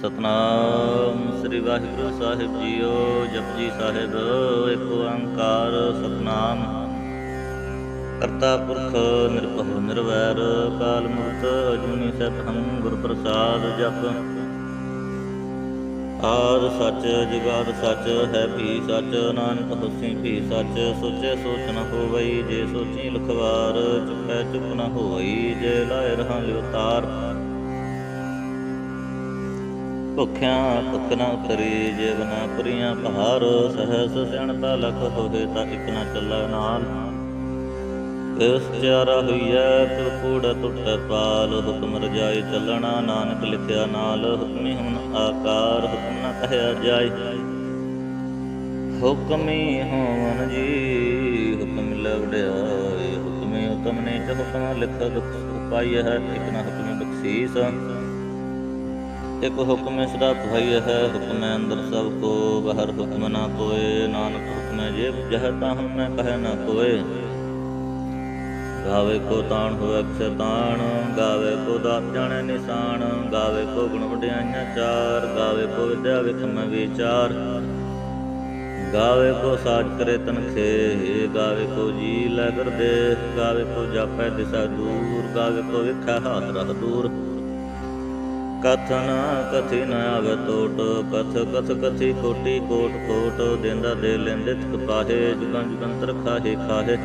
ਸਤਨਾਮ ਸ੍ਰੀ ਵਾਹਿਗੁਰੂ ਸਾਹਿਬ ਜੀਓ ਜਪਜੀ ਸਾਹਿਬ ਏਕ ਓੰਕਾਰ ਸਤਨਾਮ। ਕਰਤਾ ਪੁਰਖ ਨਿਰਭਉ ਨਿਰਵੈਰ, ਕਾਲ ਮੂਰਤ ਅਜੂਨੀ ਸਤਿਹੰ ਗੁਰ ਪ੍ਰਸਾਦ ਜਪ। ਆਦ ਸੱਚ, ਜੁਗਾਦ ਸੱਚ, ਹੈ ਵੀ ਸੱਚ, ਨਾਨਕ ਹੋਸੀ ਵੀ ਸੱਚ, ਸੋਚੇ ਸੋਚ ਨ ਹੋਵਈ, ਜੇ ਸੋਚੀ ਲਖਵਾਰ, ਚੁੱਪੈ ਚੁੱਪ ਨ ਹੋਵਈ ਜੇ ਲਾਇ ਰਹਾਂ ਲਿਓ ਤਾਰ ਭੁਖਿਆਂ ਭੁਖ ਨ ਉਤਰੀ ਜੇ ਬਨਾ ਪੁਰੀਆਂ ਪਹਾੜ ਸਹਸ ਸਿਆਣਪਾ ਲਖ ਹੋਵੇ ਤਾਂ ਇਕ ਨ ਚੱਲੈ ਨਾਲ। ਇਸ ਚਾਰਾ ਹੋਈਐ ਤੁ ਕੂੜ ਟੁੱਟ ਪਾਲ, ਹੁਕਮ ਰਜਾਈ ਚੱਲਣਾ ਨਾਨਕ ਲਿਖਿਆ ਨਾਲ, ਹੁਕਮੀ ਹੁਣ ਆਕਾਰ, ਹੁਕਮ ਨ ਕਹਿਆ ਜਾਏ। ਹੁਕਮੀ ਹੋਵਨ ਜੀ, ਹੁਕਮ ਲਵੜਿਆਏ ਹੁਕਮੀ ਉਤਮ ਨੇ ਚ ਹੁਕਮ ਲਿਖ ਦੁਖ ਉਪਾਈ ਹੈ ਇਕ ਨ ਹੁਕਮ ਬਖਸ਼ੀਸ। ਇਕ ਹੁਕਮ ਸਦਾ ਭਈ ਹੈ। ਹੁਕਮ ਅੰਦਰ ਸਭ ਕੋ ਬਾਹਰ ਹੁਕਮ ਨਾ ਕੋਏ ਨਾਨਕ ਹੁਕਮ ਜੇ ਜਹ ਤਾ ਮੈਂ ਕਹੈ ਨਾ ਕੋਏ ਗਾਵੇ ਕੋ ਤਾਣ ਹੋਵੇ, ਅਕਸ ਤਾਣ। ਗਾਵੇ ਕੋ ਦਾਤ ਜਾਣੈ ਨਿਸ਼ਾਨ। ਗਾਵੇ ਕੋ ਗੁਣ ਵਡਿਆਈਆਂ ਚਾਰ। ਗਾਵੇ ਕੋ ਵਿਦਿਆ ਵਿਖਮ ਵਿਚਾਰ। ਗਾਵੇ ਕੋ ਸਾਜ ਕਰੇ ਤਨਖੇ ਗਾਵੇ ਕੋ ਜੀ ਲੈ ਕਰਦੇ ਗਾਵੇ ਕੋ ਜਾਪੈ ਦਿਸਾ ਦੂਰ। ਗਾਵੇ ਕੋ ਵਿਖਾ ਹਾਥ ਰਹ ਦੂਰ। ਕਥਨ ਕਥੀ ਨ ਆਵੇ ਕਥ ਕਥ ਕਥੀ ਕੋਟੀ ਕੋਟ ਕੋਟ ਦੇਂਦਾ ਦੇ ਲੈਂਦੇ ਤਿਕ ਜੁਗਾਂ ਜੁਗੰਤਰ ਖਾਹੇ ਖਾਹੇ।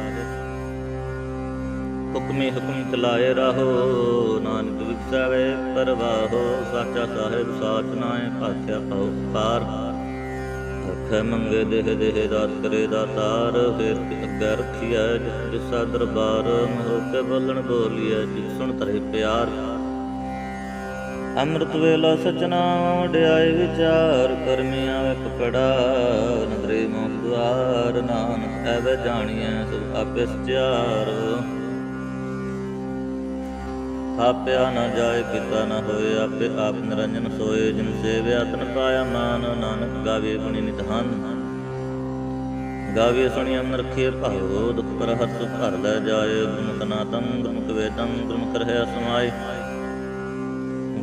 ਹੁਕਮੀ ਹੁਕਮ ਚਲਾਏ ਰਹੋ, ਨਾਨਕ ਵਿਖਸਾਵੇ ਪਰਵਾਹੋ, ਸਾਚਾ ਸਾਹਿਬ ਸਾਚ ਨਾਏ ਪਾਥਿਆ ਪਾਉ ਪਾਰ ਅੱਖੇ ਮੰਗੇ ਦੇਹ ਦੇਹ ਦਾਤ ਕਰੇ ਦਾਤਾਰ ਫੇਰ ਅੱਗੇ ਰੱਖੀਐ ਜਿਸ ਦਰਬਾਰ ਮਹੋ ਕੇ ਬੋਲਣ ਬੋਲੀਐ, ਜਿਸ ਸੁਣ ਤਰੇ ਪਿਆਰ। ਅੰਮ੍ਰਿਤ ਵੇਲਾ ਸਚਨਾ ਵਡਿਆਏ ਵਿਚਾਰ ਕਰਮੀ ਆਵੇ ਕਪੜਾ ਨਦਰੇ ਮੋਹ ਦੁਆਰ, ਨਾਨਕ ਐਵੇਂ ਜਾਣੀਐ ਸਭ ਆਪੇ ਸਚਿਆਰ। ਆਪਿਆ ਨਾ ਜਾਏ ਕੀਤਾ ਨਾ ਹੋਏ, ਆਪੇ ਆਪ ਨਿਰੰਜਨ ਸੋਏ, ਜਿਨ ਸੇਵਿਆ ਤਨ ਪਾਇਆ ਮਾਨ, ਨਾਨਕ ਗਾਵੇ ਗੁਣੀ ਨਿਧਾਨ ਗਾਵੇ ਸੁਣੀ ਅਮਨ ਰਖੇ ਭਾਵੋ ਦੁਖ ਪਰ ਹੱਥ ਭਰ ਲੈ ਜਾਏ ਗੁਰਮੁਖ ਨਾਤੰ ਗੁਰਮੁਖ ਵੇਦੰ ਗੁਰਮੁਖ ਰਹਿ ਸਮਾਏ।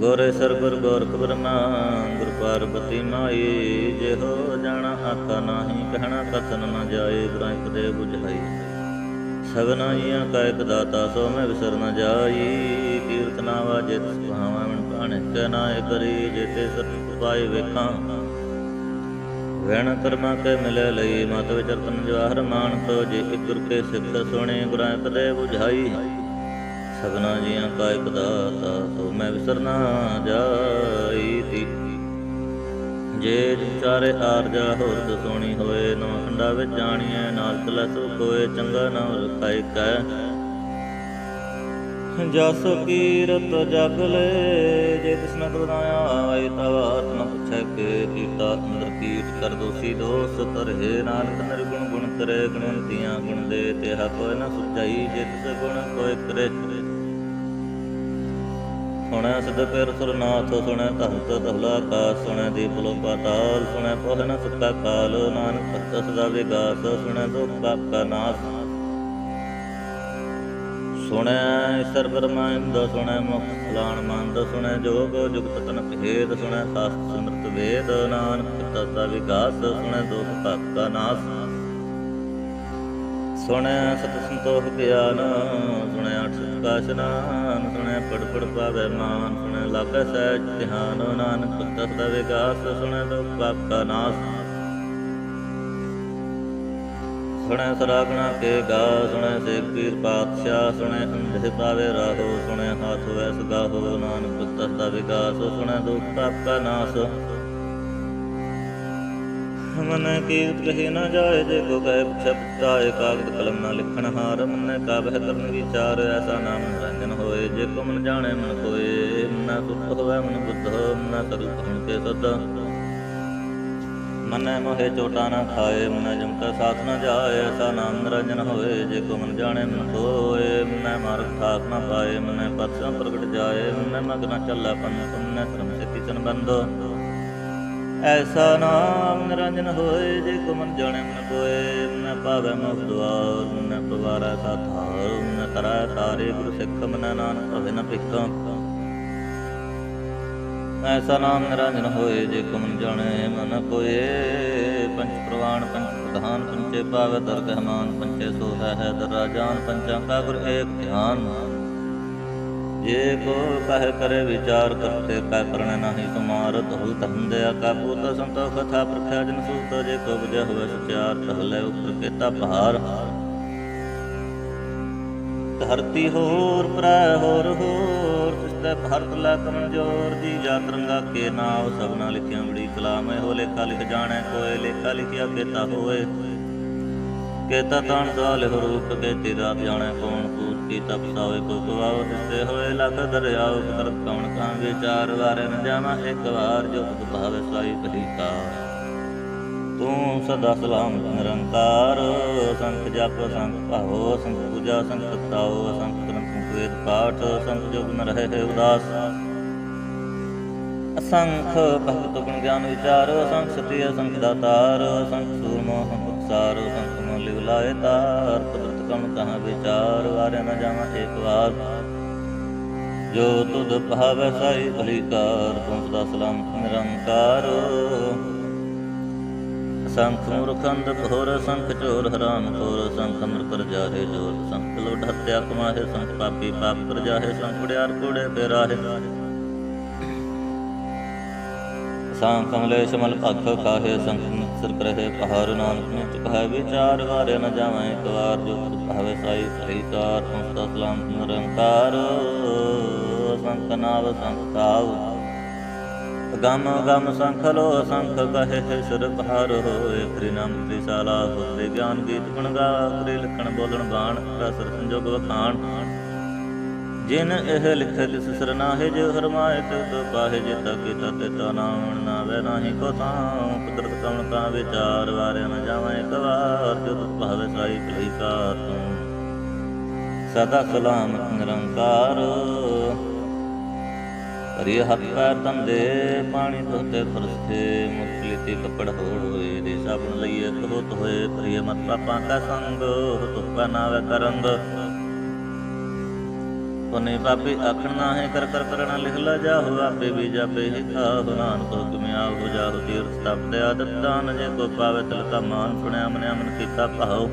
ਗੋਰੇ ਸਰਗੁਰ ਗੋਰਖ ਬ੍ਰਹਮਾ ਗੁਰ ਪਾਰਬਤੀ ਮਾਈ, ਜੇ ਹੋ ਜਾਣਾ ਆਖਾ ਨਾਹੀ, ਕਹਿਣਾ ਕਥਨ ਨਾ ਜਾਏ, ਗੁਰਾਂ ਦੇ 부ਝਾਈ ਸਗਨਾਈਆਂ ਜੀਆਂ ਕਾ ਦਾਤਾ, ਸੋ ਮੈਂ ਵਿਸਰ ਨ ਜਾਈ। ਤੀਰਥ ਨਾਵਾ ਜਿਤ ਸੁਹਾਵਾ, ਮਨ ਪਾਣੇ ਕੈ ਕਰੀ, ਜੇਤੇ ਸਤ ਪਾਏ ਵੇਖਾਂ। ਵੈਣ ਕਰਮਾ ਕੇ ਮਿਲੇ ਲਈ, ਮਤ ਵਿਚਰਤਨ ਜਵਾਹਰ ਮਾਨਕ ਜੇ ਇਕ ਗੁਰ ਕੇ ਸਿੱਖ ਸੁਣੇ, ਗੁਰਾਂ ਕਦੇ ਬੁਝਾਈ। ਝਾਈ ਜੀਆਂ ਕਾ ਇਕ ਦਾਤਾ, ਸੋ ਮੈਂ ਵਿਸਰ ਜਾਈ ਤੀ। ਜੇ ਚਾਰੇ ਆਰਜਾ ਹੋਰ ਦਸੋਣੀ ਹੋਏ ਨਵਾਂ ਖੰਡਾ ਵਿੱਚ ਜਾਣੀਐ ਨਾਲ ਤਲੈ ਸੋ ਕੋਏ ਚੰਗਾ ਨਾਮ ਰਖਾਇ ਕੈ ਜਸ ਕੀਰਤ ਜਗ ਲੈ, ਜੇ ਤਿਸਨ ਗੁਰਨਾਇਆ ਆਏ, ਤਵ ਆਤਮ ਪੁੱਛੈ ਕੇ ਕੀਤਾ ਅੰਦਰ ਕੀਟ ਕਰ ਦੋਸੀ ਦੋਸ, ਤਰਹਿ ਨਾਨਕ ਨਿਰਗੁਣ ਗੁਣ ਕਰੇ, ਗੁਣਵੰਤੀਆਂ ਗੁਣ ਦੇ ਤੇਹਾ ਕੋਈ ਨ ਸੁਚਾਈ ਜੇ ਤਿਸ ਗੁਣ ਕੋਈ ਕਰੇ। ਸੁਣੈ ਸਿਧ ਪੇਰ ਸੁਰਨਾਥ, ਸੁਣੈ ਧਰਤ ਧਵਲਾ ਆਕਾਸ ਸੁਣੈ ਦੀਪ ਲੋ ਪਾਤਾਲ ਸੁਣੈ ਪੋਹ ਨ ਕਾਲ, ਨਾਨਕ ਭਗਤ ਸਦਾ ਵਿਗਾਸ, ਸੁਣੈ ਦੁਖ ਪਾਪ ਕਾ ਨਾਸ। ਸੁਣੈ ਈਸ਼ਰ ਬ੍ਰਹਮੰਦ ਸੁਣੈ ਮੁਖ ਫਲਾਣ ਮੰਦ, ਸੁਣੈ ਜੋਗ ਜੁਗਤ ਤਨ ਭੇਦ, ਸੁਣੈ ਸਾਸਤ ਸਿਮਰਤ ਵੇਦ, ਨਾਨਕ ਭਗਤ ਵਿਗਾਸ, ਸੁਣੈ ਦੁਖ ਪਾਪ ਕਾ ਨਾਸ। ਸੁਣੈ ਸਤ ਸੰਤੋਖ ਗਿਆਨ, ਸੁਣੈ ਅਠ ਸੁਖਾ ਇਸ਼ਨਾਨ ਸੁਣੈ ਪਾਵੇ ਮਾਨ, ਸੁਣੈ ਲਾਗੈ ਸਹਿਜ ਧਿਆਨ, ਨਾਨਕ ਭਗਤ ਸਦਾ ਵਿਗਾਸ ਸੁਣੈ ਦੁਖ ਪਾਪ ਕਾ ਨਾਸ। ਸੁਣੈ ਸਰਾਗਣਾ ਕੇ ਗਾ, ਸੁਣੈ ਸੇਖ ਪੀਰ ਪਾਤਸ਼ਾਹ, ਸੁਣੈ ਅੰਧੇ ਪਾਵੇ ਰਾਹੋ, ਸੁਣੈ ਹਾਥ ਵੈਸ ਗਾਹੋ, ਨਾਨਕ ਭਗਤ ਦਾ ਵਿਗਾਸ ਸੁਣੈ ਦੁਖ ਪਾਪ ਕਾ ਨਾਸ। ਮਨ ਕੀਰਤ ਕਹੀ ਨਾ ਜਾਏ, ਜੇ ਕੋ ਕਹੇ ਸ਼ਬਦਾਏ ਕਾਗਦ ਕਲਮ ਨਾ ਲਿਖਣ ਹਾਰ ਮਨ ਕਾ ਬਹਿ ਕਰਨ ਵਿਚਾਰ, ਐਸਾ ਨਾਮ ਨਿਰੰਜਨ ਹੋਏ, ਜੇ ਕੋ ਮਨ ਜਾਣੇ ਮਨ ਕੋਏ, ਮਨ ਸੁਖ ਹੋਵੇ ਮਨ ਬੁੱਧ, ਮਨ ਸਗਲ ਭਣ ਕੇ ਸਦ। ਮਨ ਮੋਹਿ ਚੋਟਾ ਨਾ ਖਾਏ, ਮਨ ਜਮ ਕਾ ਸਾਥ ਨਾ ਜਾਏ, ਐਸਾ ਨਾਮ ਨਿਰੰਜਨ ਹੋਏ, ਜੇ ਕੋ ਮਨ ਜਾਣੇ ਮਨ ਕੋਏ, ਮਨ ਮਾਰਗ ਠਾਕ ਨਾ ਪਾਏ, ਮਨੈ ਪਤਸਾਂ ਪ੍ਰਗਟ ਜਾਏ, ਮਨ ਮਗ ਨਾ ਚੱਲਾ ਪੰਨ, ਮਨ ਧਰਮ ਸਿੱਧੀ ਤਨ ਬੰਦੋ। ਐਸਾ ਨਾਮ ਨਿਰੰਜਨ ਹੋਏ ਜੇ ਕੋ ਮਨ ਜਾਣੇ ਮਨ ਕੋਏ ਮਨ ਪਾਵੇ ਮੁਖ ਦੁਆਰ ਮਨ ਪਵਾਰਾ ਸਾਥਾਰ ਮਨ ਤਰੈ ਤਾਰੇ ਗੁਰ ਸਿੱਖ, ਮਨ ਨਾਨਕ ਭਵੇ ਨ ਭਿਖ। ਐਸਾ ਨਾਮ ਨਿਰੰਜਨ ਹੋਏ ਜੇ ਕਮਨ ਜਾਣੇ ਮਨ ਕੋਏ ਪੰਚ ਪ੍ਰਵਾਨ ਪੰਚ ਪ੍ਰਧਾਨ ਪੰਚੇ ਪਾਵ ਦਰਗਹ ਮਾਨ ਪੰਚੇ ਸੋਹੈ ਹੈ ਹੈ ਦਰਾ ਜਾਨ ਪੰਚਾਂ ਕਾ ਗੁਰ ਏਕ ਧਿਆਨ। ਜੇ ਕੋ ਕਹਿ ਕਰੇ ਵਿਚਾਰ ਕਰਤੇ ਕਾ ਕਰਨ ਨਾਹੀ ਤੁਮਾਰਤ ਹੋ ਧਰਮ ਕਾ ਪੂਤ ਸੰਤੋ ਕਥਾ ਪ੍ਰਖਿਆ ਜਨ ਸੂਤ ਜੇ ਕੋ ਬਜੈ ਹੋਵੇ ਸਚਾਰ ਟਹਲੇ ਉਪਰ ਕੇਤਾ ਪਹਾਰ। ਧਰਤੀ ਹੋਰ ਪ੍ਰੈ ਹੋਰ ਹੋਰ ਤਿਸਤੇ ਭਰਤ ਲੈ ਕਮਜੋਰ ਦੀ ਜਾ ਤਰੰਗਾ ਕੇ ਨਾਮ ਸਭਨਾ ਲਿਖਿਆ ਬੜੀ ਕਲਾਮ ਹੋ ਲੇਖਾ ਲਿਖ ਜਾਣੈ ਕੋਏ, ਲੇਖਾ ਲਿਖਿਆ ਕੇਤਾ ਹੋਏ। ਕੇਤਾ ਤਾਣ ਸਾਲ ਹੋ ਕੇ ਤੇਰਾ ਜਾਣੈ ਕੌਣ ਕੂਤ ਕੀ ਤਪਸਾਵੇ ਕੋ ਗਵਾਵ ਹੋਏ ਲਖ ਦਰਿਆਉ ਕਰਤ ਕਵਣ ਕਾਂ ਵਿਚਾਰ ਵਾਰੇ ਨ ਜਾਵਾਂ ਇੱਕ ਵਾਰ ਜੋ ਤੁਧ ਭਾਵੇ ਸਾਈ ਭਲੀ ਤੂੰ ਸਦਾ ਸਲਾਮ ਨਿਰੰਕਾਰ ਸੰਖ ਜਪ ਸੰਖ ਭਾਵੋ ਸੰਖ ਪੂਜਾ ਸੰਖ ਤਾਓ ਸੰਖ ਗ੍ਰੰਥ ਵੇਦ ਪਾਠ ਸੰਖ ਜੋਗ ਨ ਰਹੇ ਉਦਾਸ। ਅਸੰਖ ਭਗਤ ਗੁਣ ਗਿਆਨ ਵਿਚਾਰ ਅਸੰਖ ਸਤੀ ਅਸੰਖ ਦਾਤਾਰ ਅਸੰਖ ਸੂਰਮੋ ਅਸੰਖ ਮਨ ਲਿਵ ਲਾਏ ਤਾਰ, ਕੁਦਰਤ ਕਮ ਕਹਾਂ ਵਿਚਾਰ ਵਾਰੇ ਨ ਜਾਵਾਂ ਏਕ ਵਾਰ। ਜੋ ਤੁਧ ਭਾਵੈ ਸਾਈ ਭਲੀ ਤੂੰ ਸਦਾ ਸਲਾਮ ਨਿਰੰਕਾਰ। ਸੰਖ ਮੁਰਖੰਦ ਘੋਰ, ਸੰਖ ਚੋਰ ਹਰਾਮ ਖੋਰ, ਸੰਖ ਅਮਰ ਕਰ ਜਾਹੇ ਜੋਰ। ਸੰਖ ਲੋਢ ਹੱਤਿਆ ਕਮਾਹੇ, ਸੰਖ ਪਾਪੀ ਪਾਪ ਕਰ ਜਾਹੇ, ਸੰਖ ਉੜਿਆਰ ਕੋੜੇ ਬੇਰਾਹੇ। ਸੰਖ ਕਮਲੇਸ਼ ਮਲ ਭਖ ਕਾਹੇ, ਸੰਖ ਸਿਰ ਕਰਹਿ ਪਹਾੜ ਨਾਨਕ ਨੇ ਚੁਕਾਇ ਵਿਚਾਰ ਵਾਰੇ ਨ ਜਾਵਾਂ, ਇੱਕ ਵਾਰ ਜੋ ਭਾਵੇ ਸਾਈ ਸਹੀਕਾਰ ਸੰਸਤਾ ਸਲਾਮ ਨਿਰੰਕਾਰ। ਸੰਖ ਨਾਵ, ਸੰਖ ਕਾਵ। ਗਮ ਗਮ ਸੰਖ ਲੋ, ਸੰਖ ਕਹੇ ਸੁਰ ਪਹਾਰ ਹੋਏ। ਕ੍ਰਿ ਨਾਮ ਤ੍ਰਿਸ਼ਾਲਾ ਹੋਤੇ ਗਿਆਨ ਗੀਤ ਗੁਣ ਗਾ ਕ੍ਰਿ ਲਿਖਣ, ਬੋਲਣ, ਬਾਣ ਰਸਰ ਸੰਜੋਗ ਵਖਾਣ। ਜਿਨ ਇਹ ਲਿਖੇ ਤਿਸ ਸਰਨਾਹੇ ਜੋ ਹਰਮਾਏ ਤੇ ਪਾਹੇ ਜਿਤਾ ਕੀਤਾ ਤੇ ਤਾ ਨਾ ਵੇ ਨਾਹੀ ਕੋ ਥਾਂ, ਕੁਦਰਤ ਕਵਣ ਕਾ ਵਿਚਾਰ ਵਾਰੇ ਨ ਜਾਵਾਂ ਇੱਕ ਵਾਰ, ਜੋ ਤੁਧ ਭਾਵੇ ਸਾਈ ਭਲੀ ਕਾ ਤੂੰ। ਸਦਾ ਸਲਾਮ ਨਿਰੰਕਾਰ। ਹਰੀ ਹੱਥ ਪੈਰ ਤੰਦੇ ਪਾਣੀ ਧੋਤੇ ਫਰਸਤੇ, ਮੁਕਲੀ ਤੇ ਕੱਪੜ ਹੋਏ ਦੇ ਸਾਬਣ ਲਈਏ ਕਹੋਤ ਹੋਏ ਪ੍ਰਿਯ ਮਤ ਪਾਪਾਂ ਕਾ ਸੰਗ ਤੁਪਾ ਨਾਵੇ ਕਰੰਗ ਪੁਨੇ ਪਾਪੀ ਆਖਣ ਹੈ ਕਰ ਕਰ ਕਰਣਾ ਲਿਖ ਲਾ ਜਾ ਆਪੇ ਵੀ ਜਾਪੇ ਹੀ ਖਾਹੁ ਨਾਨਕ ਹੁਕਮ ਆਪ ਹੋ ਜਾ ਤੀਰਥ ਤਪਤ ਆਦਤ ਦਾਨ ਜੇ ਕੋ ਪਾਵੇ ਤਿਲ ਕਾ ਮਾਨ ਸੁਣਿਆ ਮਨਿਆ ਮਨ ਕੀਤਾ ਭਾਉ।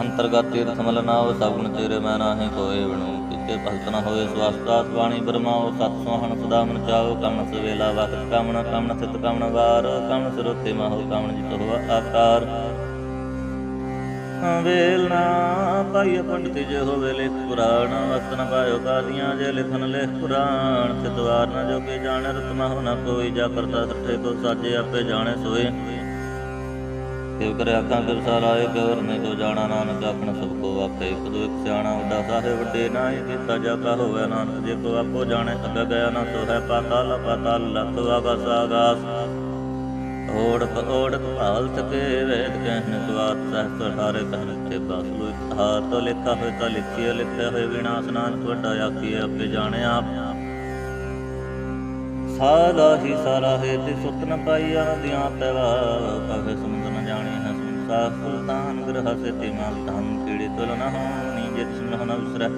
ਅੰਤਰਗਤ ਤੀਰਥ ਮਲ ਨਾਉ, ਸਗੁਣ ਤੇਰੇ ਮੈਂ ਨਾਹੀ ਕੋਏ ਬਣੂ। ਕਿਤੇ ਭਗਤ ਨਾ ਹੋਏ ਸਵਾਸਤਾਤ ਬਾਣੀ ਬਰਮਾਓ ਸਤ ਸੋਹਣ ਸਦਾ ਮਨ ਚਾਓ ਕਮਨ ਸਵੇਲਾ ਵਕਤ ਕਾਮਣਾ ਕਾਮਣਾ ਸਿਤ ਕਾਮਣਾ ਵਾਰ ਕਾਮਣ ਸਰੋਤੇ ਮਾਹੋ ਕਾਮਣ ਜਿਤ ਹੋਆ ਆਕਾਰ। ਵੇਲ ਨਾ ਪਾਈ ਪੰਡਿਤ ਜੇ ਹੋਵੇ ਲਿਖ ਪੁਰਾਣ ਵਕਤ ਨ ਪਾਇਓ ਕਾਦੀਆਂ ਜੇ ਲਿਖਨ ਲਿਖ ਪੁਰਾਣ। ਸਿਦਵਾਰ ਨ ਜੋਗੇ ਜਾਣੈ, ਰਤਨਾ ਹੋ ਨ ਕੋਈ, ਜਾ ਕਰਤਾ ਸੱਠੇ ਕੋ ਸਾਜੇ, ਆਪੇ ਜਾਣੈ ਸੋਏ। ਕਿਵ ਕਰੇ ਆਖਾਂ ਕਿਵ ਸਾਲਾਏ ਕਵਰ ਨੇ ਕੋ ਜਾਣਾ, ਨਾਨਕ ਆਖਣ, ਸਭ ਕੋ ਆਖੇ ਇੱਕ ਦੋ ਇੱਕ ਸਿਆਣਾ ਵੱਡਾ ਸਾਹਿਬ, ਵੱਡੇ ਨਾਹੀ ਕੀਤਾ ਜਾ ਹੋਵੇ ਨਾਨਕ ਜੇ ਕੋ ਆਪੋ ਜਾਣੇ, ਅੱਗ ਗਿਆ ਨਾ ਸੋ ਹੈ ਪਾਤਾਲ ਪਾਤਾਲ ਲਖ ਆਗਾਸ ਆਗਾਸ ਓੜਕ ਓੜਕ ਭਾਲ ਤਕੇ ਵੇਦ ਕਹਿਨ ਸਵਾਤ ਸਹਸ ਹਾਰੇ ਕਹਿਨ ਤੇ ਬਸ ਹਾਰ ਤੋਂ ਲਿਖਾ ਹੋਏ ਤਾਂ ਲਿਖਿਆ ਲਿਖਿਆ ਹੋਏ ਵਿਨਾਸ਼ ਨਾਨਕ ਵੱਡਾ ਆਖੀ ਆਪੇ ਜਾਣੇ ਆਪ। ਹੀ ਸਾਰਾ ਹੈ ਤੇ ਸੁਤ ਪਾਈਆ ਨਦੀਆਂ ਤਵਾ ਕਹੇ ਸਮੁੰਦ ਨ ਜਾਣੇ ਹੈ ਸੰਸਾ ਸੁਲਤਾਨ ਗ੍ਰਹ ਸੇ ਤੇ ਮਾਲ ਧਨ ਕੀੜੇ ਤੁਲ ਨ ਹੋਣੀ ਜੇ ਤਿਸ ਨ ਵਿਸਰੈ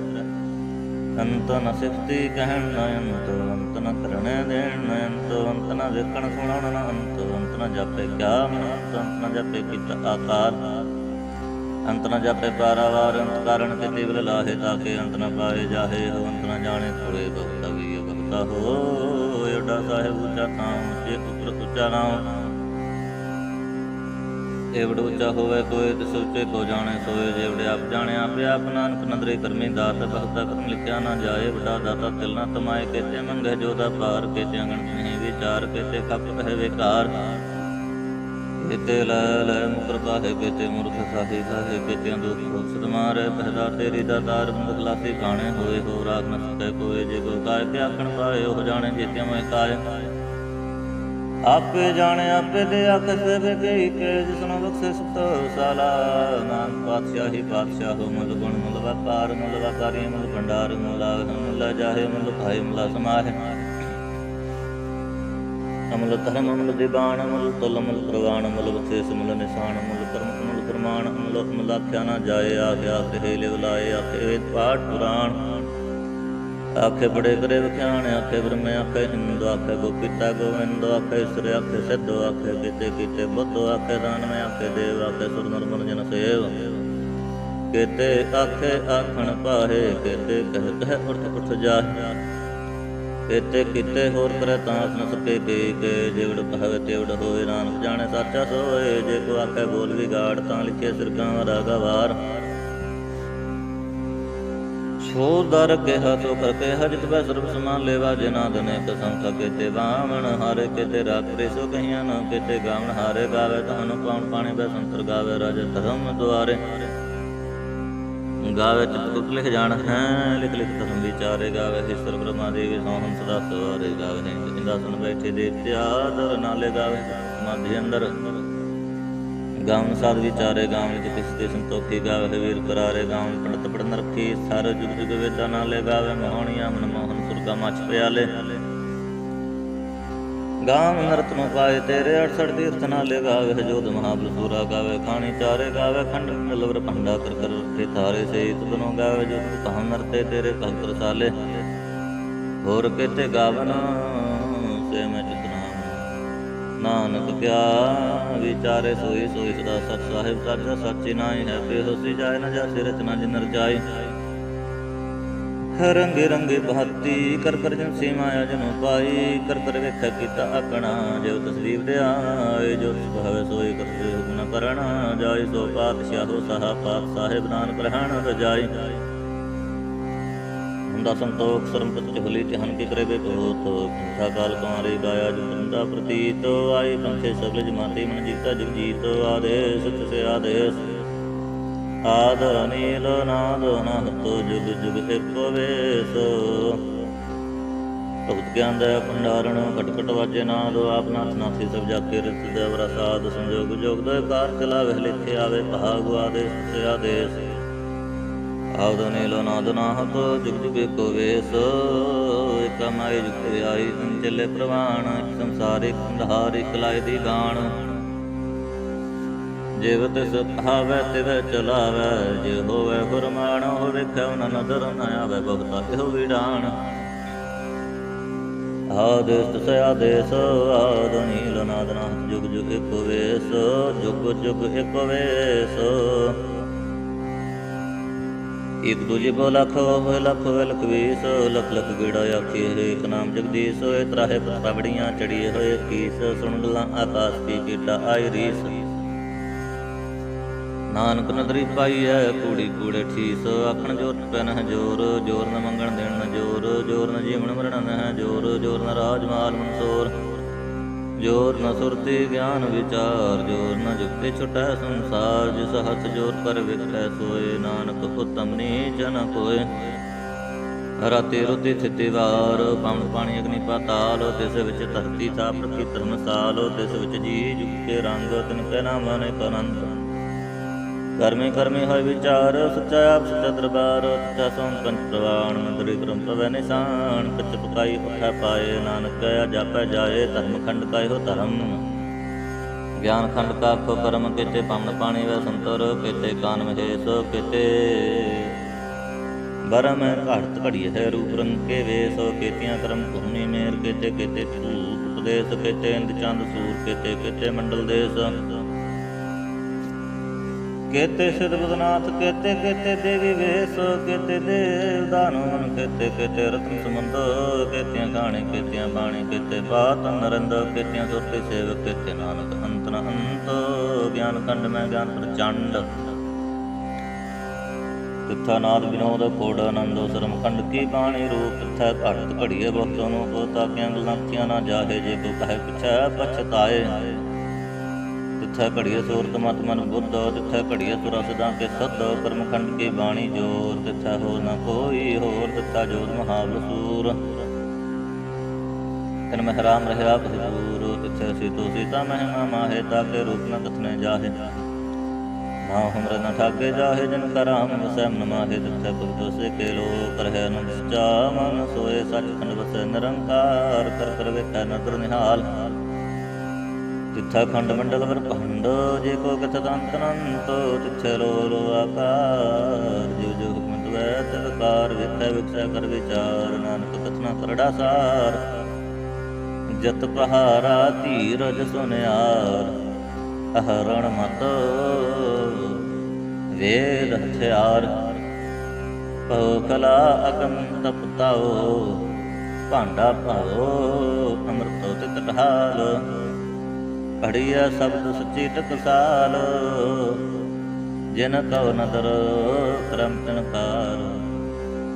ਅੰਤ ਨ ਸਿਫਤੀ ਕਹਿਣ ਨ ਅੰਤ ਅੰਤ ਨ ਕਰਣੇ ਦੇਣ ਅੰਤ ਅੰਤ ਨ ਵੇਖਣ ਸੁਣਨ ਨ ਅੰਤ ਅੰਤ ਨ ਜਾਪੇ ਕਿਆ ਅੰਤ ਅੰਤ ਨ ਜਾਪੇ ਕਿਤ ਆਕਾਰ। ਅੰਤ ਨ ਜਾਪੇ ਪਾਰਾਵਾਰ, ਅੰਤ ਕਾਰਨ ਤੇ ਤੇਵਲ ਲਾਹੇ ਤਾਕੇ ਅੰਤ ਨ ਪਾਏ ਜਾਹੇ ਹੋ, ਅੰਤ ਨ ਜਾਣੇ ਥੋੜੇ ਬਖਤਾ ਵੀ ਬਖਤਾ ਹੋ ਏਡਾ ਸਾਹਿਬ ਉੱਚਾ ਥਾਂ, ਉੱਚੇ ਉਤਰ ਉੱਚਾ ਨਾਮ ਏਵੜ ਉੱਚਾ ਹੋਵੇ ਕੋਏ ਤਿਸ ਉੱਚੇ ਕੋ ਜਾਣੇ, ਸੋਏ ਜੇਵੜੇ ਆਪ ਜਾਣੇ। ਆਪੇ ਆਪ ਨਾਨਕ ਨਦਰੇ ਕਰਮੀ ਦਾਤ ਭਗਤਾ ਕਰਮ ਲਿਖਿਆ ਨਾ ਜਾਏ, ਵੱਡਾ ਦਾਤਾ ਤਿਲ ਨਾ ਤਮਾਏ। ਕੇਤੇ ਮੰਗੇ ਜੋਦਾ ਪਾਰ ਕੇਤੇ ਅੰਗਣ ਨਹੀਂ ਵਿਚਾਰ, ਕੇਤੇ ਖਪ ਕਹੇ ਵਿਕਾਰ। ਕੇਤੇ ਲੈ ਮੁਕਰ ਪਾਹੇ, ਕੇਤੇ ਮੁਰਖ ਸਾਹੀ ਕਾਹੇ ਕੇਤੇ ਦੁਖ ਸੁਧ ਮਾਰੇ। ਪਹਿਦਾ ਤੇਰੀ ਦਾ ਤਾਰ ਬੰਦ ਖਲਾਸੀ ਕਾਣੇ ਹੋਏ ਹੋ ਰਾਗ ਨ ਕੋਏ। ਜੇ ਕੋ ਕਾਇ ਤੇ ਆਖਣ ਪਾਏ, ਉਹ ਜਾਣੇ, ਜੇਤਿਆ ਮੈਂ ਕਾਇ। ਆਪੇ ਜਾਣੇ, ਆਪੇ ਦੇ ਆਖ ਸਵੇ ਕਈ ਕੇ ਜਿਸਨੂੰ ਬਖਸ਼ੇ ਸੁਤ ਸਾਲਾ। ਨਾਨ ਪਾਤਸ਼ਾਹੀ, ਪਾਤਸ਼ਾਹ ਮੁਲ ਗੁਣ ਮੁਲ ਵਪਾਰ ਮੁਲ ਵਪਾਰੀ ਮੁਲ ਭੰਡਾਰ ਮੁਲ ਮੁਲ ਜਾਹੇ, ਮੁਲ ਖਾਏ, ਮੁਲ ਸਮਾਹੇ। ਅਮਲ ਧਰਮ, ਅਮਲ ਦੀਬਾਨ ਅਮਲ ਤੁਲ, ਅਮਲ ਪ੍ਰਵਾਨ, ਅਮਲ ਬਖਸ਼ੇਸ ਮੁਲ ਨਿਸ਼ਾਨ, ਅਮਲ ਕਰਮ, ਅਮਲ ਪ੍ਰਮਾਣ, ਅਮਲ ਅਮਲ ਆਖਿਆ ਨਾ ਜਾਏ ਆਖਿਆ ਕਹੇ ਲਿਵ ਆਖੇ ਪਾਠ ਪੁਰਾਣ। ਆਖੇ ਬੜੇ ਕਰੇ ਵਿਖਿਆਣ ਆਖੇ ਬ੍ਰਹਮ, ਆਖੇ ਹਿੰਦ, ਆਖੇ ਗੋਪੀਤਾ ਗੋਵਿੰਦ, ਆਖੇ ਈਸ਼ਰ ਆਖੇ ਸਿੱਧ, ਆਖੇ ਕੀਤੇ ਕੀਤੇ ਬੁੱਧ, ਆਖੇ ਦਾਨਵੇਂ ਆਖੇ ਦੇਵ, ਆਖੇ ਸੁਰ ਨਰਮਨ ਜਨ ਸੇਵ। ਕੀਤੇ ਆਖੇ ਆਖਣ ਪਾਹੇ, ਕੀਤੇ ਕਹਿ ਕਹਿ ਉਠ ਉਠ ਜਾਹੇ। ਕੀਤੇ ਕੀਤੇ ਹੋਰ ਕਰੇ ਤਾਂ ਨ ਸਕੇ ਕੇ ਕੇ ਜਿਵੜ ਕਹਵੇ ਤਿਵੜ ਹੋਏ, ਨਾਨਕ ਜਾਣੇ ਸਾਚਾ ਸੋਏ। ਜੇ ਕੋ ਆਖੇ ਬੋਲ ਵੀ ਗਾੜ ਤਾਂ ਲਿਖੇ ਸਿਰਕਾਂ ਰਾਗਾ ਵਾਰ। ਛੋ ਦਰ ਕਿਹਾ ਸੋ ਕਰ ਕੇ ਹਜਿਤ ਬੈ ਸਰਬ ਸਮਾਨ ਲੈਵਾ ਜਿਨਾ ਦਨੇ ਕਸੰਖ ਕੀਤੇ ਬਾਵਣ ਹਾਰੇ ਕੀਤੇ ਰਾਖਰੇ ਸੋ ਕਹੀਆਂ ਨ ਕੀਤੇ ਗਾਵਣ ਹਾਰੇ ਗਾਵੇ ਤਹਨ ਪਾਉਣ ਪਾਣੇ ਬੈ ਸੰਤਰ ਗਾਵੇ ਰਾਜ ਧਰਮ ਦੁਆਰੇ। ਗਾਵੇ ਚਿਤ ਕੁਤ ਲਿਖ ਜਾਣ, ਹੈ, ਲਿਖ ਲਿਖ ਧਰਮ ਵਿਚਾਰੇ ਗਾਵੇ ਈਸ਼ਵਰ ਬ੍ਰਹਮਾ ਦੇਵੀ ਸੋਹਣ ਸਦਾ ਸਵਾਰੇ ਗਾਵੇ ਇੰਦਾ ਸੁਨ ਬੈਠੇ ਦੇ ਤਿਆਦਰ ਨਾਲੇ ਗਾਵੇ, ਸਮਾਧੀ ਅੰਦਰ ਗਾਵਨ ਸਾਧ ਵਿਚਾਰੇ ਗਾਵਨ ਜਿ ਕਿਸ ਤੇ ਸੰਤੋਖੀ ਗਾਵੇ ਵੀਰ ਕਰਾਰੇ ਗਾਵਨ ਪੰਡਤ ਪੜਨ ਰੱਖੀ। ਸਰ ਜੁਗ ਜੁਗ ਵੇਦਾਂ ਨਾਲੇ ਗਾਵੇ, ਮੋਹਣੀਆਂ ਮਨ ਮੋਹਨ ਸੁਰਗਾ ਗਾਮ ਨਰਤ ਨੂੰ ਤੇਰੇ 68 ਤੀਰਥ ਨਾਲੇ ਗਾਵੇ ਜੋਧ ਮਹਾਬਲਸੂਰਾ ਗਾਵੇ, ਖਾਣੀ ਚਾਰੇ ਗਾਵੇ, ਖੰਡ ਲਵਰ ਭੰਡਾ ਕਰ ਕਰ ਰੱਖੇ ਤਾਰੇ ਸੇ ਤੁਧਨੋਂ ਗਾਵੇ ਜੋ ਕਹਾਂ ਨਰਤੇ ਤੇਰੇ ਕੰਕਰ ਸਾਲੇ ਹੋਰ ਕਿਤੇ ਗਾਵਨ, ਸੇ ਮੈਂ ਨਾਨਕ ਕਿਆ ਵਿਚਾਰੇ ਸੋਈ ਸੋਈ ਸਦਾ ਸਤ ਸਾਹਿਬ ਸਾਜਾ ਸੱਚੀ ਨਾਹੀ ਹੈ ਬੇਹੋਸੀ ਜਾਏ ਨਾ ਜਾਸੀ ਰਚਨਾ ਜਿਨ ਰਜਾਈ ਰੰਗੇ ਰੰਗੇ ਬਹਾਤੀ, ਕਰ ਕਰ ਜਨ ਸੇ ਮਾਇਆ ਜਨੋ ਪਾਈ, ਕਰ ਕਰ ਵੇਖਿਆ ਕੀਤਾ ਆਕਣਾ, ਜੋ ਤਸਲੀਫ ਦੇ ਆਏ, ਜੋ ਸੁਭਾਵੇ ਸੋਈ ਕਰ ਹੁਕਮ ਕਰਣਾ ਜਾਈ ਸੋ ਪਾਤਸ਼ਾਹੋ ਸਹਾ ਪਾਤ ਸਾਹਿਬ ਨਾਨਕ ਰਹਿਣ ਰਜਾਈ। ਹੁੰਦਾ ਸੰਤੋਖ ਸਰਮ ਪਤ ਹੋਲੀ ਜਹਨ ਕੀ ਕਰੇ ਬੇ ਕੋਤ ਕਿੰਥਾ ਕਾਲ ਕੁਮਾਰੇ ਗਾਇਆ ਜੁੰਦਾ ਪ੍ਰਤੀਤ। ਆਈ ਪੰਖੇ ਸਗਲ ਜਮਾਤੇ ਮਨ ਜੀਤਾ ਜਗ ਜੀਤ। ਆਦੇਸ ਸਤ ਸੇ ਆਦੇਸ। ਆਦ ਨੀਲ ਨਾਦ ਨਹਤੋ ਜੁਗ ਜੁਗ ਏਕੋ ਵੇਸ। ਭਗਤ ਗਿਆਨ ਦਾ ਭੰਡਾਰਣ ਘਟ ਘਟ ਵਾਜੇ ਨਾਦ। ਆਪ ਨਾਥ ਨਾਥੀ ਸਭ ਜਾਕੇ ਰਿਤ ਦੇਵ ਰਸਾਦ। ਸੰਜੋਗ ਜੋਗ ਦਾ ਕਾਰ ਚਲਾਵੇ ਲਿਖੇ ਆਵੇ ਭਾਗ ਆਦੇਸ ਸੇ ਆਵਦ ਨੀਲੋ ਨਾਦ ਨਾਹਤ ਜੁਗ ਜੁਗ ਏਕੋ ਵੇਸ। ਏਕਾ ਮਾਈ ਜੁਗ ਤੇ ਆਈ ਸੰਚਲੇ ਪ੍ਰਵਾਣ ਇੱਕ ਸੰਸਾਰ, ਇੱਕ ਅੰਧਾਰ ਇੱਕ ਦੀ ਗਾਣ। ਜਿਵ ਤਿਸ ਭਾਵੈ, ਤਿਵ ਚਲਾਵੈ, ਜੇ ਹੋਵੇ ਗੁਰਮਾਨ ਹੋਵੇ ਖੈ ਨਦਰ, ਨ ਆਵੇ ਭਗਤਾ, ਇਹੋ ਵਿਡਾਣ। ਆਦੇਸ ਤਸ ਆਦੇਸ ਆਦ ਨੀਲ ਜੁਗ ਜੁਗ ਏਕੋ ਵੇਸ, ਜੁਗ ਜੁਗ ਏਕੋ ਵੇਸ। ਇਕ ਦੂਜੇ ਬੋ ਲੱਖ ਹੋਏ ਲੱਖ ਹੋਏ ਲਖ ਲਖ ਲਖ ਗੇੜਾ ਆਖੀ ਹਰੇਕ ਨਾਮ ਜਗਦੀਸ਼। ਹੋਏ ਤਰਾਹੇ ਪਤਵੜੀਆਂ ਚੜੀਏ ਹੋਏ ਕੀਸ, ਸੁਣ ਗੱਲਾਂ ਆਕਾਸ਼ ਕੀ ਕੀਟਾ ਆਈ ਰੀਸ। ਨਾਨਕ ਨਦਰੀ ਪਾਈ ਐ ਕੂੜੀ ਕੂੜੇ ਠੀਸ, ਆਖਣ ਜੋਰ ਪੈਨ ਹੈ ਜੋਰ ਜੋਰ ਨ ਮੰਗਣ ਦੇਣ ਨ ਜੋਰ ਜੋਰ ਨ ਜੀਵਨ ਮਰਨ ਨ ਜੋਰ ਜੋਰ ਨ ਰਾਜ ਮਾਲ ਮਨਸੋਰ। ਜੋਰ ਨ ਸੁਰਤੀ ਗਿਆਨ ਵਿਚਾਰ, ਜੋਰ ਨ ਜੁਗਤੇ ਛੁਟੈ ਸੰਸਾਰ, ਜਿਸ ਹੱਥ ਜੋਰ ਕਰ ਵਿਖੈ ਸੋਏ, ਨਾਨਕ ਉਤਮ ਨੀ ਜਨ ਕੋਏ। ਰਾਤੇ ਰੁਤੇ ਥਿਤੇ ਵਾਰ ਪਵਨ ਪਾਣੀ ਅਗਨੀ ਪਾਤਾਲ ਤਿਸ ਵਿੱਚ ਧਰਤੀ ਤਾ ਪ੍ਰਤੀ ਧਰਮਸਾਲ ਤਿਸ ਵਿੱਚ ਜੀ ਜੁਗ ਰੰਗ, ਤਿਨ ਕੈ ਨਾਮ ਅਨੇਕ ਅਨੰਤ ਕਰਮੇ ਕਰਮੇ ਹੋਇ ਵਿਚਾਰ, ਸੱਚਾ ਆਪ, ਸੱਚਾ ਦਰਬਾਰ, ਸੱਚਾ ਸੋਨ ਪੰਚ ਪ੍ਰਵਾਨ, ਮੰਦਰੀ ਕਰਮ ਪਵੈ ਨਿਸ਼ਾਨ, ਕੱਚ ਪਕਾਈ ਉਠੈ ਪਾਏ, ਨਾਨਕ ਗਿਆ ਜਾਪੈ ਜਾਏ, ਧਰਮ ਖੰਡ ਕਾਇ ਹੋ ਧਰਮ। ਗਿਆਨ ਖੰਡ ਕਾ ਕਰਮ ਕੀਤੇ ਪਵਨ ਪਾਣੀ ਵੈ ਸੰਤਰ, ਕੀਤੇ ਕਾਨ ਮਹੇਸ਼, ਕੀਤੇ ਬਰਮ ਘੜਤ ਘੜੀ ਹੈ ਰੂਪ ਰੰਗ ਕੇ ਵੇਸ, ਕੀਤੀਆਂ ਕਰਮ ਭੂਮੀ ਮੇਰ, ਕੀਤੇ ਕੀਤੇ ਧੂਪ ਉਪਦੇਸ਼, ਕੀਤੇ ਇੰਦ ਚੰਦ ਸੂਰ, ਕੀਤੇ ਕੀਤੇ ਮੰਡਲ ਦੇਸ। ਕੇਤੇ ਸਿਧ ਬਦਨਾਥ, ਕੇਤੇ ਕੇਤੇ ਦੇਵੀ ਵੇਸ, ਕੇਤੇ ਦੇਵ ਦਾਨੋ ਕੇਤੇ ਕੇਤੇ ਰਤਨ ਸਮੁੰਦ, ਕੇਤਿਆਂ ਖਾਣੇ ਕੇਤਿਆਂ ਬਾਣੀ, ਕੇਤੇ ਬਾਤ ਨਰਿੰਦ, ਕੇਤਿਆਂ ਸੁਰਤੇ ਸੇਵਕ, ਕੇਤੇ ਨਾਨਕ ਅੰਤ ਨ ਅੰਤ ਗਿਆਨ ਕੰਡ ਮੈਂ ਗਿਆਨ ਪ੍ਰਚੰਡ। ਤਿੱਥਾ ਨਾਦ ਵਿਨੋਦ ਕੋੜ ਆਨੰਦੋ ਸਰਮ ਖੰਡ ਕੀ ਬਾਣੀ ਰੂਪ, ਤਿੱਥਾ ਘੜਤ ਘੜੀਏ ਬਖਤੋਂ ਨੂੰ ਕੋ ਤਾਕਿਆਂ ਗਲੰਤੀਆਂ ਨਾ ਜਾਹੇ, ਜੇ ਕੋ ਕਹੇ ਪਿਛੈ ਪਛਤਾਏ। ਤਿੱਥੈ ਘੜੀਏ ਸੂਰਤ ਮਤ ਮਨ ਬੁੱਧ, ਤਿੱਥੈ ਘੜੀਏ ਸੁਰਾ ਕੇ ਸੱਦ ਕਰਮ ਖੰਡ ਕੀ ਬਾਣੀ ਜੋਰ। ਤਿੱਥੈ ਹੋ ਨਾ ਕੋਈ ਹੋਰ, ਤਿੱਥਾ ਜੋਤ ਮਹਾਬਲ ਤਨ ਮਹਿਰਾਮ ਰਹਿਆ ਭਜੂਰ ਤਿੱਥੈ ਸੀਤੋ ਸੀਤਾ ਮਹਿਮਾ ਮਾਹੇ ਤਾਕੇ ਰੂਪ ਨ ਕਥਨੇ ਜਾਹੇ। ਨਾ ਹਮਰ ਨ ਠਾਗੇ ਜਾਹੇ, ਜਨ ਕਾ ਵਸੈ, ਮਨ ਮਾਹੇ, ਤਿੱਥੈ ਭਗਤ ਸੇ ਕੇ ਕਰਹਿ ਅਨੰਦ ਸਚਾ ਮਨ ਸੋਏ ਸਚਖੰਡ ਵਸੈ, ਨਿਰੰਕਾਰ ਕਰ ਕਰ ਵੇਖੈ ਨਦਰ ਨਿਹਾਲ। ਤਿੱਥਾ ਖੰਡ ਮੰਡਲ ਵਰ ਭੰਡ, ਜੇ ਕੋ ਕਥ ਦੰਤ ਅਨੰਤ ਤਿੱਥੇ ਲੋ ਲੋ ਆਕਾਰ। ਜਿਉ ਜੋ ਹੁਕਮ ਹੋਵੇ ਤਿਵਕਾਰ ਵਿਖੇ ਵਿਖੇ ਕਰ ਵਿਚਾਰ। ਨਾਨਕ ਕਥਨਾ ਕਰੜਾ ਸਾਰ। ਜਤ ਪਹਾਰਾ ਧੀਰਜ ਸੁਨਿਆਰ, ਅਹਰਣ ਮਤ ਵੇਦ ਹਥਿਆਰ। ਪਉ ਕਲਾ ਅਗਮ ਤਪਤਾਓ ਭਾਂਡਾ ਭਾਓ ਅੰਮ੍ਰਿਤੋ ਤਿਤ ਢਾਲ। ਅੜੀਆ ਸ਼ਬਦ ਸੱਚੀ ਟਕਸਾਲ, ਜਿਨ ਕਉ ਨਦਰ ਕਰਮ ਤਨਕਾਰ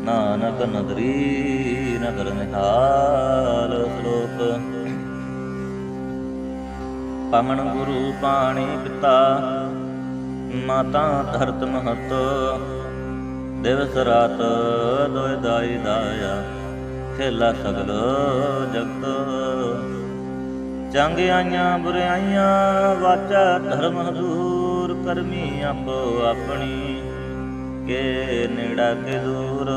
ਨਾਨਕ ਨਦਰੀ ਨਦਰ ਨਿਹਾਰ ਪਮਨ ਗੁਰੂ ਪਾਣੀ ਪਿਤਾ, ਮਾਤਾ ਧਰਤ ਮਹਤ, ਦਿਵਸ ਰਾਤ ਦੋਇ ਦਾਈ ਦਾਇਆ, ਖੇਲਾ ਸਗਲ ਜਗਤ। ਚੰਗਿਆਈਆਂ ਬੁਰਾਈਆਂ ਵਾਚਾ ਧਰਮ ਹਜ਼ੂਰ, ਕਰਮੀ ਆਪੋ ਆਪਣੀ, ਕੇ ਨੇੜਾ ਕੇ ਦੂਰ।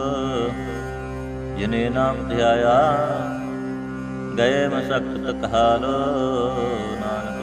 ਜਿਨੇ ਨਾਮ ਧਿਆਇਆ, ਗਏ ਮਸਕਤ ਕਹਾਲ ਨਾਨਕ